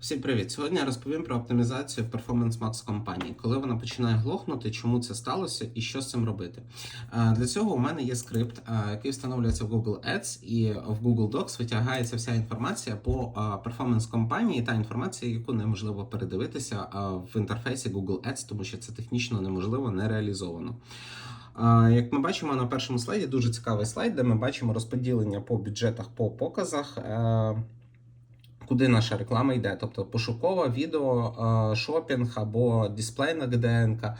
Всім привіт! Сьогодні я розповім про оптимізацію в Performance Max компанії, коли вона починає глохнути, чому це сталося і що з цим робити. Е, Для цього у мене є скрипт, е, який встановлюється в Google Ads, і в Google Docs витягається вся інформація по перформанс компанії та інформація, яку неможливо передивитися е, в інтерфейсі Google Ads, тому що це технічно неможливо, не реалізовано. Е, Як ми бачимо на першому слайді, дуже цікавий слайд, де ми бачимо розподілення по бюджетах по показах. Куди наша реклама йде, тобто пошукова, відео, е, шопінг або дисплей на ГДНК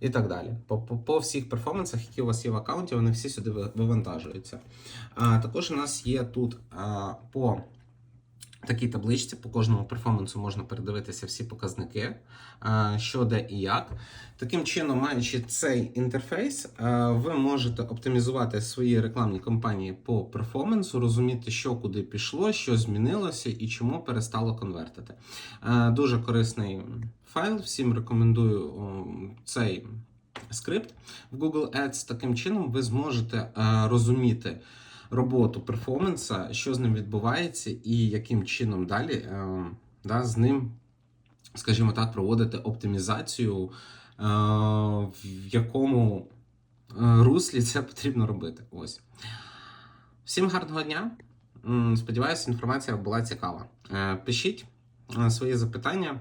і так далі. По, по, по всіх перформансах, які у вас є в аккаунті, вони всі сюди вивантажуються. А, також у нас є тут а, по такій табличці, по кожному перформансу можна передивитися всі показники, що де і як. Таким чином, маючи цей інтерфейс, е, ви можете оптимізувати свої рекламні кампанії по перформансу, розуміти, що куди пішло, що змінилося і чому перестало конвертити. Е, Дуже корисний файл. Всім рекомендую цей скрипт в Google Ads. Таким чином, ви зможете е, розуміти. Роботу перформанса, що з ним відбувається, і яким чином далі е, да, з ним, скажімо так, проводити оптимізацію е, в якому е, руслі це потрібно робити. Ось. Всім гарного дня. Сподіваюся, інформація була цікава. Е, Пишіть свої запитання.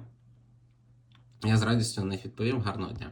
Я з радістю на них відповім. Гарного дня.